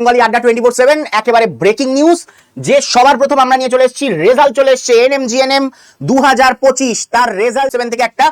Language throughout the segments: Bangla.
Bengali Adda twenty four seven একেবারে ব্রেকিং নিউজ যে সবার প্রথম আমরা নিয়ে চলে এসেছি রেজাল্ট চলে এনএম জিএনএম দু হাজার পঁচিশ। তার রেজাল্ট সেভেন থেকে একটা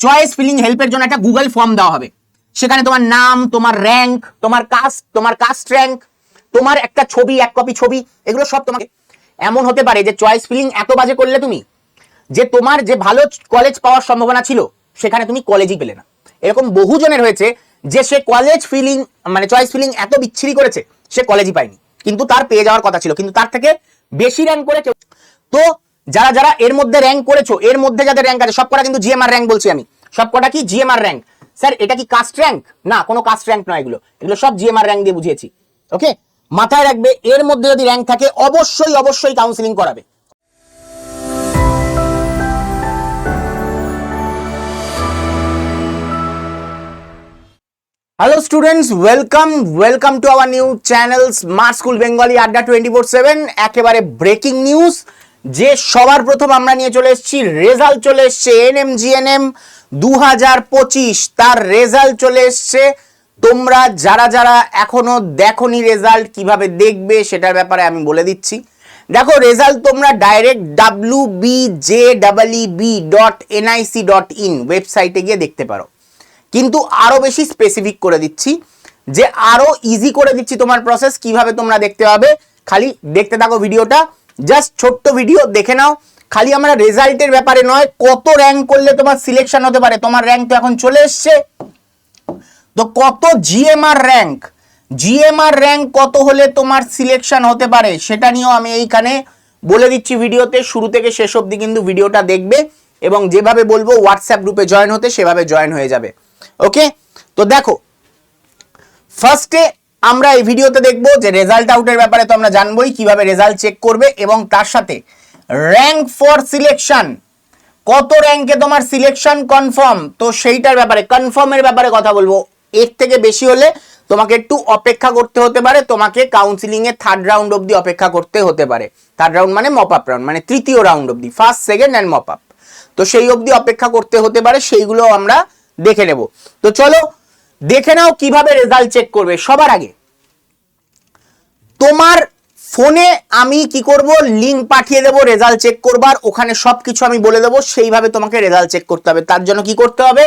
চয়েস ফিলিং হেল্পের জন্য একটা গুগল ফর্ম দেওয়া হবে। সেখানে তোমার নাম, তোমার র্যাঙ্ক তোমার কাস্ট তোমার কাস্ট র্যাঙ্ক তোমার একটা ছবি, এক কপি ছবি, এগুলো সব তোমাকে এমন হতে পারে যে চয়েস ফিলিং এত বাজে করলে তুমি, যে তোমার যে ভালো কলেজ পাওয়ার সম্ভাবনা ছিল, সেখানে তুমি কলেজই পেলে না। এরকম বহু জনের হয়েছে, যে সে কলেজ ফিলিং মানে চয়েস ফিলিং এত বিচ্ছিরি করেছে সে কলেজই পায়নি। কিন্তু তার পেয়ে যাওয়ার কথা ছিল। কিন্তু তার থেকে বেশি র্যাঙ্ক করে কেউ তো যারা যারা এর মধ্যে র্যাঙ্ক করেছ, এর মধ্যে যাদের র্যাঙ্ক আছে, সবকটা কিন্তু জিএমআর র্যাঙ্ক বলছি আমি। সবকটা কি জিএমআর র্যাঙ্ক স্যার, এটা কি কাস্ট র্যাঙ্ক না, কোনো কাস্ট র্যাঙ্ক নয় এগুলো। এগুলো সব জিএমআর র্যাঙ্ক দিয়ে বুঝিয়েছি। ওকে মাথায় রাখবে, এর মধ্যে যদি র্যাঙ্ক থাকে, অবশ্যই অবশ্যই কাউন্সিলিং করাবে। Hello students welcome welcome to our new channel smart school Bengali Adda twenty four seven একেবারে ব্রেকিং নিউজ যে সবার প্রথম আমরা নিয়ে চলে এসেছি রেজাল্ট চলে এসছে এনএম জিএনএম দু হাজার পঁচিশ। তার রেজাল্ট চলে এসছে। তোমরা যারা যারা এখনও দেখনি রেজাল্ট কীভাবে দেখবে সেটার ব্যাপারে আমি বলে দিচ্ছি। দেখো রেজাল্ট তোমরা direct W B J double E B dot NIC dot in ওয়েবসাইটে গিয়ে দেখতে পারো। কিন্তু আরও বেশি স্পেসিফিক করে দিচ্ছি, যে আরও ইজি করে দিচ্ছি তোমার প্রসেস কীভাবে তোমরা দেখতে পাবে। খালি দেখতে থাকো ভিডিওটা জাস্ট ছোট্ট ভিডিও দেখে নাও। খালি আমরা রেজাল্টের ব্যাপারে নয়, কত র্যাঙ্ক করলে তোমার সিলেকশন হতে পারে। তোমার র্যাঙ্ক তো এখন চলে এসছে। তো কত জিএমআর র্যাঙ্ক জিএমআর র্যাঙ্ক কত হলে তোমার সিলেকশন হতে পারে, সেটা নিয়েও আমি এইখানে বলে দিচ্ছি ভিডিওতে। শুরু থেকে শেষ অবধি কিন্তু ভিডিওটা দেখবে এবং যেভাবে বলব হোয়াটসঅ্যাপ গ্রুপে জয়েন হতে সেভাবে জয়েন হয়ে যাবে। ওকে তো দেখো ফার্স্টে আমরা এই ভিডিওতে দেখব যে রেজাল্ট আউটের ব্যাপারে তো আমরা জানবোই কীভাবে রেজাল্ট চেক করবে এবং তার সাথে র্যাঙ্ক ফর সিলেকশন কত র্যাঙ্কে তোমার সিলেকশন কনফার্ম তো সেইটার ব্যাপারে কনফার্মের ব্যাপারে কথা বলব। এর থেকে বেশি হলে তোমাকে একটু অপেক্ষা করতে হতে পারে, তোমাকে কাউন্সিলিং এর থার্ড রাউন্ড অবধি অপেক্ষা করতে হতে পারে। থার্ড রাউন্ড মানে মপ আপ রাউন্ড মানে তৃতীয় রাউন্ড অবধি first second and mop up তো সেই অবধি অপেক্ষা করতে হতে পারে, সেইগুলো আমরা দেখে নেব। তো চলো, দেখে নাও কীভাবে রেজাল্ট চেক করবে সবার আগে। তোমার ফোনে আমি কি করব? লিংক পাঠিয়ে দেবো রেজাল্ট চেক করবার। ওখানে সব কিছু আমি বলে দেবো, সেইভাবে তোমাকে রেজাল্ট চেক করতে হবে। তার জন্য কি করতে হবে?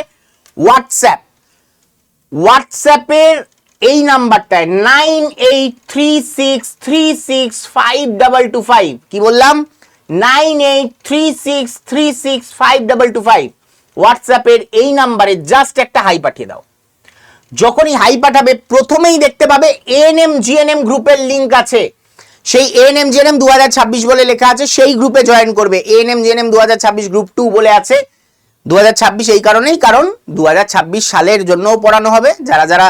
হোয়াটসঅ্যাপ হোয়াটসঅ্যাপের এই নাম্বারটায় nine eight three six three six five double two five কি বললাম? Nine eight three six three six five double two five হোয়াটসঅ্যাপের এই নাম্বারে জাস্ট একটা হাই পাঠিয়ে দাও। যখনই হাই পাঠাবে, প্রথমেই দেখতে পাবে এএনএম জিএনএম গ্রুপের লিংক আছে। সেই এএনএম জিএনএম দু হাজার ছাব্বিশ বলে লেখা আছে, সেই গ্রুপে জয়েন করবে। এএনএম জিএনএম দু হাজার ছাব্বিশ গ্রুপ টু বলে আছে। দু হাজার ছাব্বিশ এই কারণেই, কারণ দু হাজার ছাব্বিশ সালের জন্যও পড়ানো হবে, যারা যারা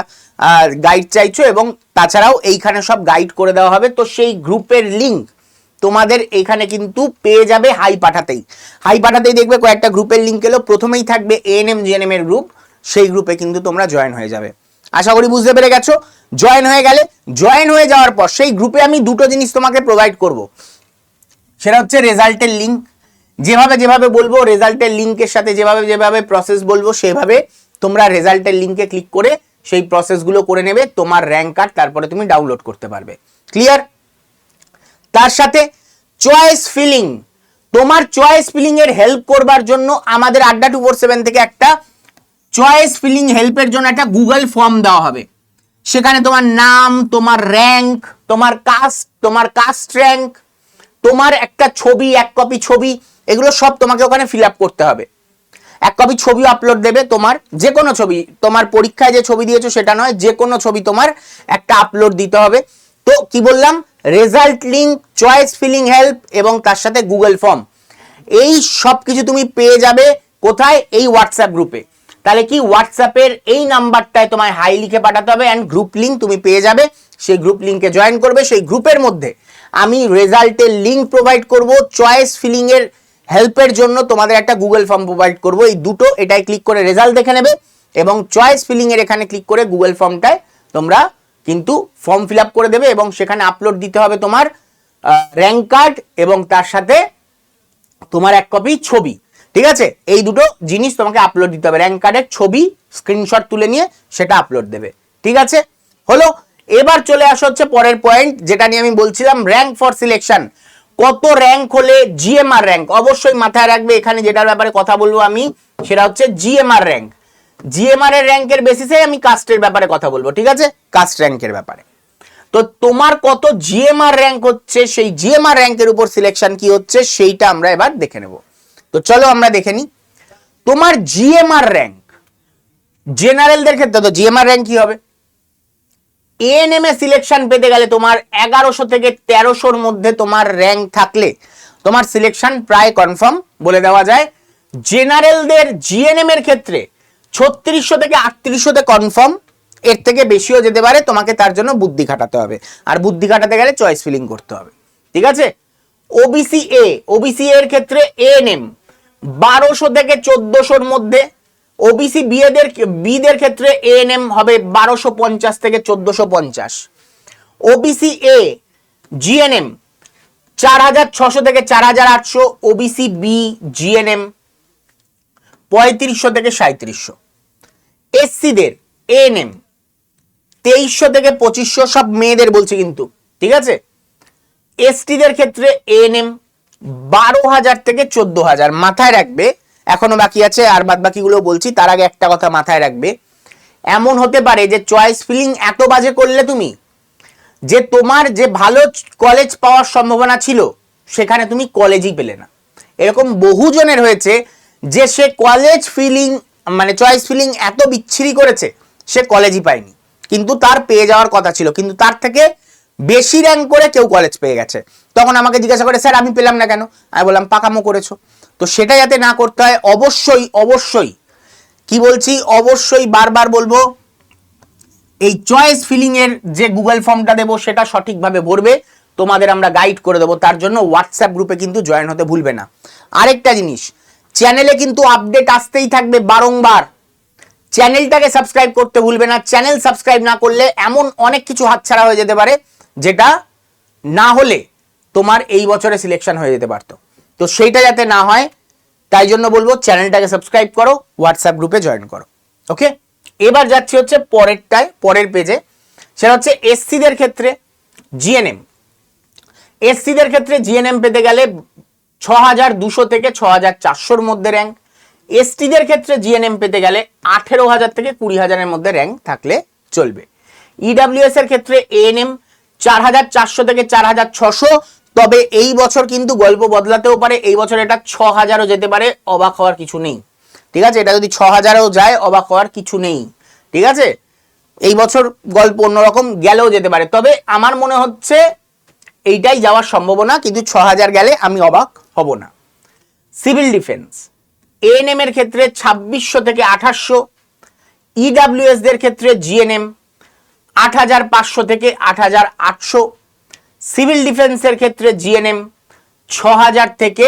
গাইড চাইছো এবং তাছাড়াও এইখানে সব গাইড করে দেওয়া হবে, তো সেই গ্রুপের লিংক তোমাদের এইখানে কিন্তু পেয়ে যাবে হাই পাঠাতেই। হাই পাঠাতেই দেখবে কয়েকটা গ্রুপের লিঙ্ক এলো, প্রথমেই থাকবে এএনএম জিএনএম এর গ্রুপ সেই গ্রুপে কিন্তু তোমরা জয়েন হয়ে যাবে। আশা করি বুঝতে পেরে গেছো? জয়েন হয়ে গেলে জয়েন হয়ে যাওয়ার পর সেই গ্রুপে আমি দুটো জিনিস তোমাকে প্রোভাইড করব। সেটা হচ্ছে রেজাল্টের লিঙ্ক যেভাবে যেভাবে বলব রেজাল্টের লিঙ্কের সাথে যেভাবে যেভাবে প্রসেস বলব, সেভাবে তোমরা রেজাল্টের লিঙ্কে ক্লিক করে সেই প্রসেসগুলো করে নেবে, তোমার র্যাঙ্ক কার্ড তারপরে তুমি ডাউনলোড করতে পারবে। ক্লিয়ার তার সাথে চয়েস ফিলিং তোমার চয়েস ফিলিং এর হেল্প করবার জন্য আমাদের আড্ডা টু ফোর সেভেন থেকে একটা চয়েস ফিলিং হেল্পের জন্য একটা গুগল ফর্ম দেওয়া হবে। সেখানে তোমার নাম, তোমার র্যাঙ্ক তোমার কাস্ট তোমার কাস্ট র্যাঙ্ক তোমার একটা ছবি, এক কপি ছবি, এগুলো সব তোমাকে ওখানে ফিল আপ করতে হবে। এক কপি ছবি আপলোড দেবে তোমার যে কোনো ছবি। তোমার পরীক্ষায় যে ছবি দিয়েছ সেটা নয় যে কোনো ছবি তোমার একটা আপলোড দিতে হবে। তো কি বললাম? Result link, choice filling help এবং তার সাথে গুগল ফর্ম। এই সব কিছু তুমি পেয়ে যাবে কোথায়? এই হোয়াটসঅ্যাপ গ্রুপে তাহলে কি হোয়াটসঅ্যাপের এই নাম্বারটায় তোমায় হাই লিখে পাঠাতে হবে অ্যান্ড গ্রুপ লিঙ্ক তুমি পেয়ে যাবে। সেই গ্রুপ লিঙ্কে জয়েন করবে। সেই গ্রুপের মধ্যে আমি রেজাল্টের লিঙ্ক প্রোভাইড করব। চয়েস ফিলিংয়ের হেল্পের জন্য তোমাদের একটা গুগল ফর্ম প্রোভাইড করব। এই দুটো এটাই ক্লিক করে রেজাল্ট দেখে নেবে এবং চয়েস ফিলিংয়ের এখানে ক্লিক করে গুগল ফর্মটায় তোমরা কিন্তু ফর্ম ফিল করে দেবে এবং সেখানে আপলোড দিতে হবে তোমার র্যাঙ্ক কার্ড এবং তার সাথে তোমার এক কপি ছবি। ঠিক আছে? এই দুটো জিনিস তোমাকে আপলোড দিতে হবে। র্যাঙ্ক কার্ডের ছবি স্ক্রিনশট তুলে নিয়ে সেটা আপলোড দেবে। ঠিক আছে? হলো, এবার চলে আসা হচ্ছে পরের পয়েন্ট যেটা নিয়ে আমি বলছিলাম র্যাঙ্ক ফর সিলেকশন কত র্যাঙ্ক হলে জিএমআর র্যাঙ্ক অবশ্যই মাথায় রাখবে এখানে যেটার ব্যাপারে কথা বলব আমি, সেটা হচ্ছে জিএমআর র্যাঙ্ক জিএমআর এর র্যাঙ্কের বেসিসে আমি কাস্টের ব্যাপারে কথা বলব, ঠিক আছে? কাস্ট র্যাঙ্কের ব্যাপারে। তো তোমার কত জিএমআর র্যাঙ্ক হচ্ছে, সেই জিএমআর র্যাঙ্কের উপর সিলেকশন কি হচ্ছে, সেইটা আমরা এবার দেখে নেব। তো চলো আমরা দেখে নিই। তোমার জিএমআর র্যাঙ্ক জেনারেলদের ক্ষেত্রে তো জিএমআর র্যাঙ্ক কি হবে? এএনএম এ সিলেকশন পেতে গেলে তোমার এগারোশো থেকে তেরোশোর মধ্যে তোমার র্যাঙ্ক থাকলে, তোমার সিলেকশন প্রায় কনফার্ম বলে দেওয়া যায়। জেনারেলদের জিএনএম এর ক্ষেত্রে ছত্রিশশো থেকে আটত্রিশশোতে কনফার্ম এর থেকে বেশিও যেতে পারে, তোমাকে তার জন্য বুদ্ধি খাটাতে হবে। আর বুদ্ধি খাটাতে গেলে চয়েস ফিলিং করতে হবে। ঠিক আছে? ওবিসি এ ওবিসি এর ক্ষেত্রে এএনএম বারোশো থেকে চোদ্দশোর মধ্যে। ওবিসি বিএদের বিদের ক্ষেত্রে এএনএম হবে বারোশো পঞ্চাশ থেকে চোদ্দশো পঞ্চাশ। ওবিসি এ জিএনএম চার হাজার ছশো থেকে চার হাজার আটশো। ওবিসি বি জিএনএম পঁয়ত্রিশশো থেকে সাঁত্রিশশো এসসিদের এএনএম তেইশশো থেকে পঁচিশশো সব মেয়েদের বলছি কিন্তু, ঠিক আছে? এসটিদের ক্ষেত্রে এএনএম বারো হাজার থেকে চোদ্দ হাজার, মাথায় রাখবে, এখনও বাকি আছে, আর বাদ বাকিগুলো বলছি, তার আগে একটা কথা মাথায় রাখবে। এমন হতে পারে যে চয়েস ফিলিং এত বাজে করলে তুমি, যে তোমার যে ভালো কলেজ পাওয়ার সম্ভাবনা ছিল, সেখানে তুমি কলেজই পেলে না। এরকম বহুজনের হয়েছে, যে সে কলেজ ফিলিং মানে চয়েস ফিলিং এত বিচ্ছিরি করেছে, সে কলেজই পায়নি। কিন্তু তার পেয়ে যাওয়ার কথা ছিল, কিন্তু তার থেকে বেশি র্যাঙ্ক করে কেউ কলেজ পেয়ে গেছে। তখন আমাকে জিজ্ঞাসা করে, স্যার, আমি পেলাম না কেন? আমি বললাম, পাকামো করেছ। তো সেটা যাতে না করতে হয়, অবশ্যই অবশ্যই, কি বলছি, অবশ্যই বারবার বলব, এই চয়েস ফিলিং এর যে গুগল ফর্মটা দেবো, সেটা সঠিকভাবে ভরবে। তোমাদের আমরা গাইড করে দেবো। তার জন্য হোয়াটসঅ্যাপ গ্রুপে কিন্তু জয়েন হতে ভুলবে না। আরেকটা জিনিস চ্যানেলে কিন্তু আপডেট আসতেই থাকবে বারংবার। চ্যানেলটাকে সাবস্ক্রাইব করতে ভুলবে না। চ্যানেল সাবস্ক্রাইব না করলে এমন অনেক কিছু হাতছাড়া হয়ে যেতে পারে, যেটা না হলে তোমার এই বছরে সিলেকশন হয়ে যেতে পারতো। তো সেইটা যাতে না হয়, তাই জন্য বলব চ্যানেলটাকে সাবস্ক্রাইব করো হোয়াটসঅ্যাপ গ্রুপে জয়েন করো। ওকে এবার যাচ্ছি হচ্ছে পরেরটায়, পরের পেজে সেটা হচ্ছে এসসিদের ক্ষেত্রে জিএনএম এসসিদের ক্ষেত্রে জিএনএম পেতে গেলে ছ হাজার দুশো থেকে ছ হাজার চারশোর মধ্যে র্যাঙ্ক এসটিদের ক্ষেত্রে জিএনএম পেতে গেলে আঠেরো হাজার থেকে কুড়ি হাজারের মধ্যে র্যাঙ্ক থাকলে চলবে। ইডাব্লিউএস এর ক্ষেত্রে এএনএম চার হাজার চারশো থেকে চার হাজার ছশো। তবে এই বছর কিন্তু গল্প বদলাতেও পারে, এই বছর এটা ছ হাজারও যেতে পারে, অবাক হওয়ার কিছু নেই। ঠিক আছে? এটা যদি ছ হাজারেও যায়, অবাক হওয়ার কিছু নেই। ঠিক আছে? এই বছর গল্প অন্যরকম গেলেও যেতে পারে। তবে আমার মনে হচ্ছে এইটাই যাওয়ার সম্ভাবনা, কিন্তু ছ হাজার গেলে আমি অবাক হব না। সিভিল ডিফেন্স এএনএম এর ক্ষেত্রে ছাব্বিশশো থেকে আঠাশশো ইডাব্লিউএস দের ক্ষেত্রে জিএনএম আট হাজার পাঁচশো থেকে আট হাজার আটশো, সিভিল ডিফেন্সের ক্ষেত্রে জিএনএম ছ হাজার থেকে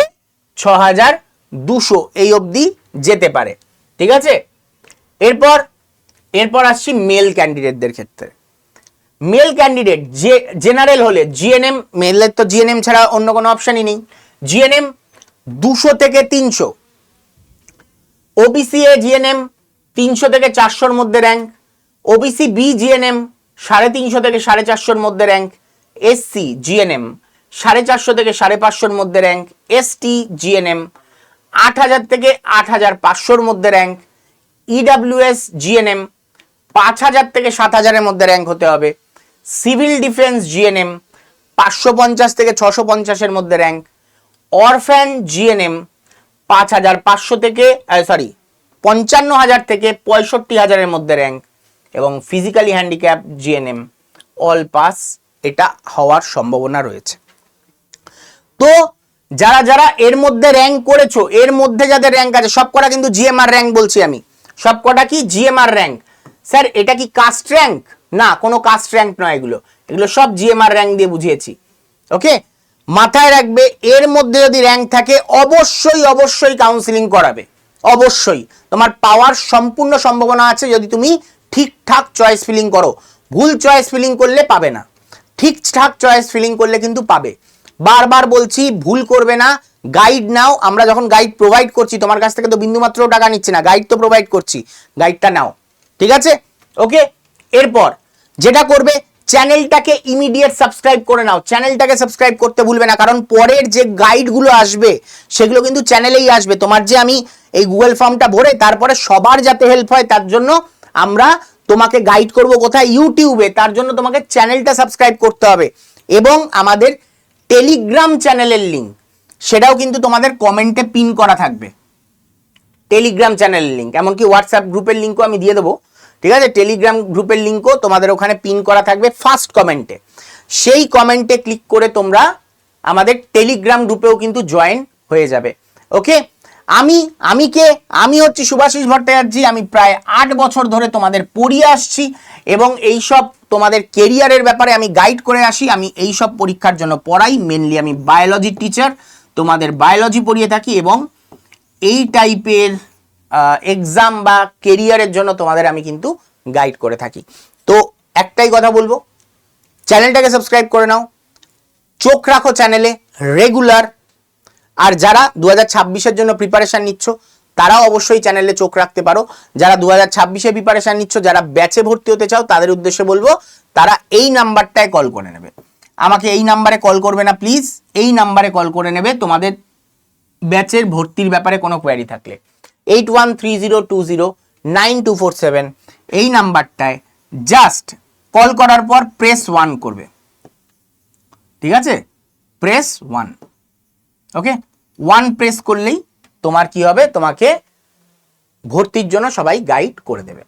ছ হাজার দুশো এই অবধি যেতে পারে। ঠিক আছে? এরপর এরপর আসছি মেল ক্যান্ডিডেটদের ক্ষেত্রে। মেল ক্যান্ডিডেট যে জেনারেল হলে জিএনএম মেলের তো জিএনএম ছাড়া অন্য কোনো অপশানই নেই। জিএনএম দুশো থেকে তিনশো। ওবিসি এ জিএনএম তিনশো থেকে চারশোর মধ্যে র্যাঙ্ক ওবিসি বি জিএনএম সাড়ে তিনশো থেকে সাড়ে চারশোর মধ্যে র্যাঙ্ক এসসি জিএনএম সাড়ে চারশো থেকে সাড়ে পাঁচশোর মধ্যে র্যাঙ্ক এসটি জিএনএম আট হাজার থেকে আট হাজার পাঁচশোর মধ্যে র্যাঙ্ক ইডাব্লিউএস জিএনএম পাঁচ হাজার থেকে সাত হাজারের মধ্যে র্যাঙ্ক হতে হবে। সিভিল ডিফেন্স জিএনএম পাঁচশো পঞ্চাশ থেকে ছশো পঞ্চাশের মধ্যে র্যাঙ্ক অরফ্যান জিএনএম পাঁচ হাজার পাঁচশো থেকে সরি পঞ্চান্ন হাজার থেকে পঁয়ষট্টি হাজারের মধ্যে র্যাঙ্ক এবং physically handicap GNM all pass এটা হওয়ার সম্ভাবনা রয়েছে। তো যারা যারা এর মধ্যে র্যাঙ্ক করেছ, এর মধ্যে যাদের র্যাঙ্ক আছে, সবকটা কিন্তু জিএমআর র্যাঙ্ক বলছি আমি। সবকটা কি জিএমআর র্যাঙ্ক স্যার, এটা কি কাস্ট র্যাঙ্ক না, কোনো কাস্ট র্যাঙ্ক নয় এগুলো। এগুলো সব জিএমআর র্যাঙ্ক দিয়ে বুঝিয়েছি। ওকে মাথায় রাখবে, এর মধ্যে যদি র্যাঙ্ক থাকে, অবশ্যই অবশ্যই কাউন্সিলিং করাবে। অবশ্যই। তোমার পাওয়ার সম্পূর্ণ সম্ভাবনা আছে যদি তুমি ঠিকঠাক চয়েস ফিলিং করো। ভুল চয়েস ফিলিং করলে পাবে না। ঠিকঠাক চয়েস ফিলিং করলে কিন্তু পাবে। বারবার বলছি, ভুল করবে না। গাইড নাও। আমরা যখন গাইড প্রোভাইড করছি, তোমার কাছ থেকে তো বিন্দুমাত্র টাকা নিচ্ছি না। গাইড তো প্রোভাইড করছি। গাইডটা নাও। ঠিক আছে? ওকে এরপর যেটা করবে চ্যানেলটাকে ইমিডিয়েট সাবস্ক্রাইব করে নাও। চ্যানেলটাকে সাবস্ক্রাইব করতে ভুলবে না, কারণ পরের যে গাইডগুলো আসবে, সেগুলো কিন্তু চ্যানেলেই আসবে। তোমার যে আমি এই গুগল ফর্মটা ভরে তারপরে সবার যাতে হেল্প হয়, তার জন্য আমরা তোমাকে গাইড করব কোথায়? ইউটিউবে তার জন্য তোমাকে চ্যানেলটা সাবস্ক্রাইব করতে হবে। এবং আমাদের টেলিগ্রাম চ্যানেলের লিঙ্ক সেটাও কিন্তু তোমাদের কমেন্টে পিন করা থাকবে। টেলিগ্রাম চ্যানেলের লিঙ্ক এমনকি হোয়াটসঅ্যাপ গ্রুপের লিঙ্কও আমি দিয়ে দেবো। ঠিক আছে? টেলিগ্রাম গ্রুপের লিঙ্কও তোমাদের ওখানে পিন করা থাকবে ফার্স্ট কমেন্টে সেই কমেন্টে ক্লিক করে তোমরা আমাদের টেলিগ্রাম গ্রুপেও কিন্তু জয়েন হয়ে যাবে। ওকে আমি আমি কে? আমি হচ্ছি সুভাষিস ভট্টাচার্য, আমি প্রায় আট বছর ধরে তোমাদের পড়িয়ে আসছি এবং এই সব তোমাদের কেরিয়ারের ব্যাপারে আমি গাইড করে আসি। আমি এই সব পরীক্ষার জন্য পড়াই মেনলি আমি বায়োলজির টিচার তোমাদের বায়োলজি পড়িয়ে থাকি এবং এই টাইপের এক্সাম বা কেরিয়ারের জন্য তোমাদের আমি কিন্তু গাইড করে থাকি। তো একটাই কথা বলব চ্যানেলটাকে সাবস্ক্রাইব করে নাও, চোখ রাখো চ্যানেলে রেগুলার আর যারা দু হাজার জন্য প্রিপারেশান নিচ্ছ, তারাও অবশ্যই চ্যানেলে চোখ রাখতে পারো। যারা দু হাজার ছাব্বিশে প্রিপারেশান নিচ্ছ, যারা ব্যাচে ভর্তি হতে চাও, তাদের উদ্দেশ্যে বলব, তারা এই নাম্বারটায় কল করে নেবে। আমাকে এই নাম্বারে কল করবে না প্লিজ এই নাম্বারে কল করে নেবে, তোমাদের ব্যাচের ভর্তির ব্যাপারে কোনো কোয়ারি থাকলে। Eight one three zero two zero nine two four seven এই নাম্বারটায় জাস্ট কল করার পর প্রেস ওয়ান করবে। ঠিক আছে? Press one okay one press করলেই তোমার কি হবে? তোমাকে ভর্তির জন্য সবাই গাইড করে দেবে।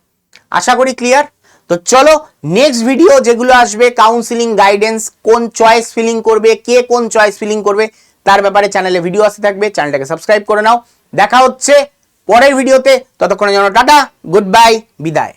আশা করি ক্লিয়ার তো চলো নেক্সট ভিডিও যেগুলো আসবে কাউন্সিলিং গাইডেন্স কোন চয়েস ফিলিং করবে, কে কোন চয়েস ফিলিং করবে, তার ব্যাপারে চ্যানেলে ভিডিও আসতে থাকবে চ্যানেলটাকে সাবস্ক্রাইব করে নাও। দেখা হচ্ছে পরের ভিডিওতে ততক্ষণের জন্য টাটা গুড বাই বিদায়।